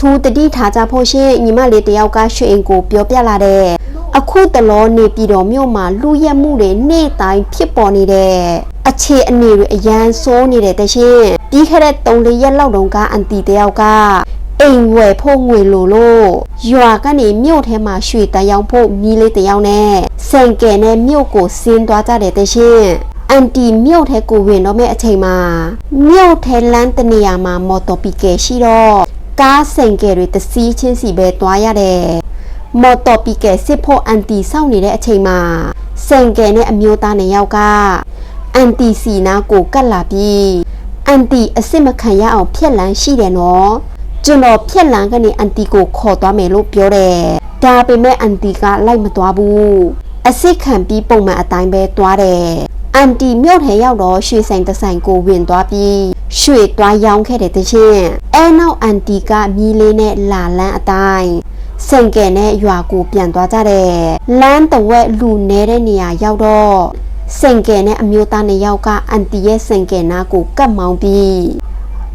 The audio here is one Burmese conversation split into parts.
ထူးတတိထားကြဖို့ရှင်ညီမလေးတယောက်ကရွှေအိမ်ကိုပြောပြလာတဲ့အခုတလောနေပြည်တော်မြို့မှာလူရက်မှုတွေနေ့တိုင်းဖြစ်ပေါ်နေတဲ့အခြေအနေတွေအရန်ဆိုးနေတဲ့တရှင်ပြီးခဲ့တဲ့3လရက်လောက်တုန်းကအန်တီတယောက်ကအိမ်ဝယ်ဖို့ငွေလိုလို့ရွာကနေမြို့ထဲမှာရွှေတယောက်ဖို့မြီးလေးတယောက်နဲ့စံကယ်နဲ့မြို့ကိုဆင်းသွားကြတဲ့တရှင်အန်တီမြို့ထဲကိုဝင်တော့မဲ့အချိန်မှာမြို့ထဲလမ်းတနေရာမှာမော်တော်ပီကယ်ရှိတော့ ကားစံကယ်တွေတစီးချင်းစီပဲသွားရတယ်မော်တော်ပီကယ်စစ်ဖို့အန်တီစောင့်နေတဲ့အချိန်မှာစံကယ်နဲ့အမျိုးသားနှစ်ယောက်ကအန်တီစီနာကိုကတ်လာပြီးအန်တီအစ်စ်မခံရအောင်ဖြက်လန်းရှိတယ်နော်ကျွန်တော်ဖြက်လန်းကနေအန်တီကိုခေါ်သွားမယ်လို့ပြောတယ်ဒါပေမဲ့အန်တီကလိုက်မသွားဘူးအစ်စ်ခံပြီးပုံမှန်အတိုင်းပဲသွားတယ် အန်တီမြို့ထဲရောက်တော့ရွှေဆိုင်တစ်ဆိုင်ကိုဝင်သွားပြီးရွှေသွားရောင်းခဲ့တဲ့တချင်းအဲနောက်အန်တီကမြီးလေးနဲ့လာလန်းအတိုင်းစင်ကယ်နဲ့ရွာကိုပြန်သွားကြတယ်လမ်းတဝက်လူနေတဲ့နေရာရောက်တော့စင်ကယ်နဲ့အမျိုးသားနှစ်ယောက်ကအန်တီရဲ့စင်ကယ်နာကိုကတ်မောင်းပြီး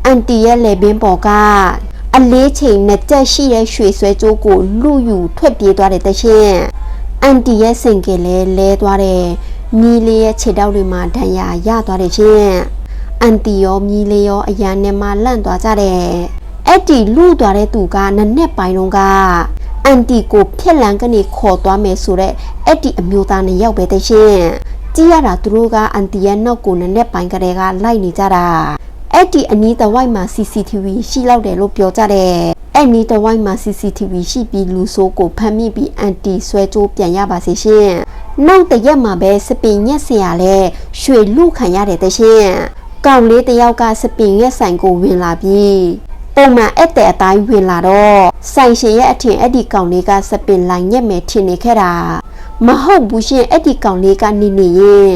အန်တီရဲ့လေဘင်းပေါ်ကအလေးချိန်နဲ့ကြက်ရှိတဲ့ရွှေဆွဲကြိုးကိုလူယူထွက်ပြေးသွားတဲ့တချင်းအန်တီရဲ့စင်ကယ်လည်းလဲသွားတယ် မြီးလေးရဲ့ခြေထောက်တွေမှာဒဏ်ရာရသွားတယ်ချင်းအန်တီရောမြီးလေးရောအရန်နဲ့မှလန့်သွားကြတယ်အဲ့ဒီလူသွားတဲ့သူကနက်နဲ့ပိုင်းလုံးကအန်တီကိုဖျက်လန်းကနေခေါ်သွားမယ်ဆိုတော့အဲ့ဒီအမျိုးသားနှစ်ယောက်ပဲတဲ့ရှင်ကြည့်ရတာသူတို့ကအန်တီရဲ့နောက်ကိုနက်နဲ့ပိုင်းကလေးကလိုက်နေကြတာအဲ့ဒီအနီးတစ်ဝိုက်မှာ CCTV ရှိလောက်တယ်လို့ပြောကြတယ်အဲ့နီးတစ်ဝိုက်မှာ CCTV ရှိပြီးလူဆိုးကိုဖမ်းမိပြီးအန်တီဆွဲကြိုးပြန်ရပါစေရှင် နောက်တစ်ရက်မှာပဲစပင်ညက်ဆရာလဲရွှေလူခံရတဲ့တဲ့ရှင်ကောင်လေးတစ်ယောက်ကစပင်ရက်ဆိုင်ကိုဝင်လာပြီးပုံမှန်အဲ့တဲ့အတိုင်းဝင်လာတော့ဆိုင်ရှင်ရဲ့အထင်အဲ့ဒီကောင်လေးကစပင်လိုင်းညက်မယ်ထင်နေခဲ့တာမဟုတ်ဘူးရှင်အဲ့ဒီကောင်လေးကနေနေရင်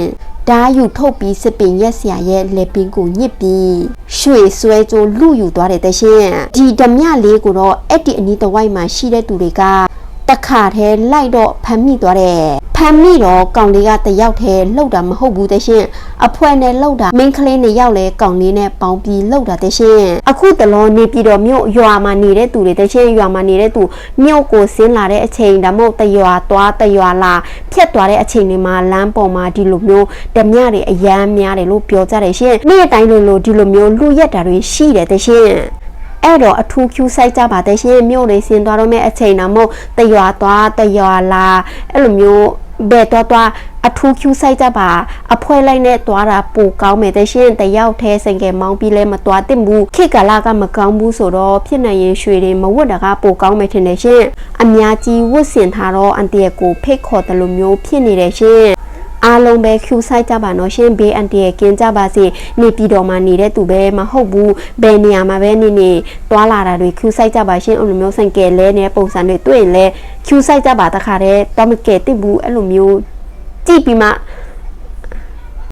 ဓာယူထုတ်ပြီးစပင်ရက်ဆရာရဲ့လက်ပင်ကိုညစ်ပြီးရွှေဆွဲကြိုးလူယူသွားတဲ့တဲ့ရှင်ဒီဓမြလေးကိုတော့အဲ့ဒီအနီးတစ်ဝိုက်မှာရှိတဲ့သူတွေက တခါတည်းလိုက်တော့ဖမ်းမိသွားတယ်ဖမ်းမိတော့ကောင်လေးကတယောက်တည်းလှုပ်တာမဟုတ်ဘူးတဲ့ရှင်အဖွဲနဲ့လှုပ်တာမင်းကလေးနဲ့ရောက်လဲကောင်လေးနဲ့ပေါင်းပြီးလှုပ်တာတဲ့ရှင်အခုတလောနေပြီးတော့မြို့ရွာမှာနေတဲ့သူတွေတဲ့ရှင်ရွာမှာနေတဲ့သူမြို့ကိုဆင်းလာတဲ့အချိန်ဒါမှမဟုတ်တရွာသွားတရွာလာဖြတ်သွားတဲ့အချိန်တွေမှာလမ်းပေါ်မှာဒီလိုမျိုးဓမြတွေအယမ်းများတယ်လို့ပြောကြတယ်ရှင်နေ့တိုင်းလိုလိုဒီလိုမျိုးလူရက်တာတွေရှိတယ်တဲ့ရှင် အဲ့တော့အထူး Q ဆိုင်ကြပါတဲ့ရှင်မြို့လေးဆင်းသွားတော့မဲ့အချိန်တော့မဟုတ်တရွာသွားတရွာလာအဲ့လိုမျိုးဘယ်တော့သွားအထူး Q ဆိုင်ကြပါအဖွဲလိုက်နဲ့သွားတာပိုကောင်းမယ်တဲ့ရှင်တယောက်ထဲစင်ကယ်မောင်းပြီးလဲမသွားတင်ဘူးခေတ်ကာလကမကောင်းဘူးဆိုတော့ဖြစ်နိုင်ရင်ရွှေတွေမဝတ်တာကပိုကောင်းမယ်ထင်တယ်ရှင်အများကြီးဝတ်ဆင်ထားတော့အန်တီရဲ့ကိုဖိတ်ခေါ်တယ်လို့မျိုးဖြစ်နေတယ်ရှင် အားလုံးပဲဖြူဆိုင်ကြပါနော်ရှင်ဘေးအန်တီရဲ့ကင်းကြပါစေနေပြည်တော်မှာနေတဲ့သူပဲမဟုတ်ဘူးဘယ်နေရာမှာပဲနေနေတွာလာတာတွေဖြူဆိုင်ကြပါရှင်အဲ့လိုမျိုးဆိုင်ကယ်လဲနေတဲ့ပုံစံတွေတွေ့ရင်လဲဖြူဆိုင်ကြပါတခါတည်းတော့မကယ်တိဘူးအဲ့လိုမျိုးကြည့်ပြီးမှ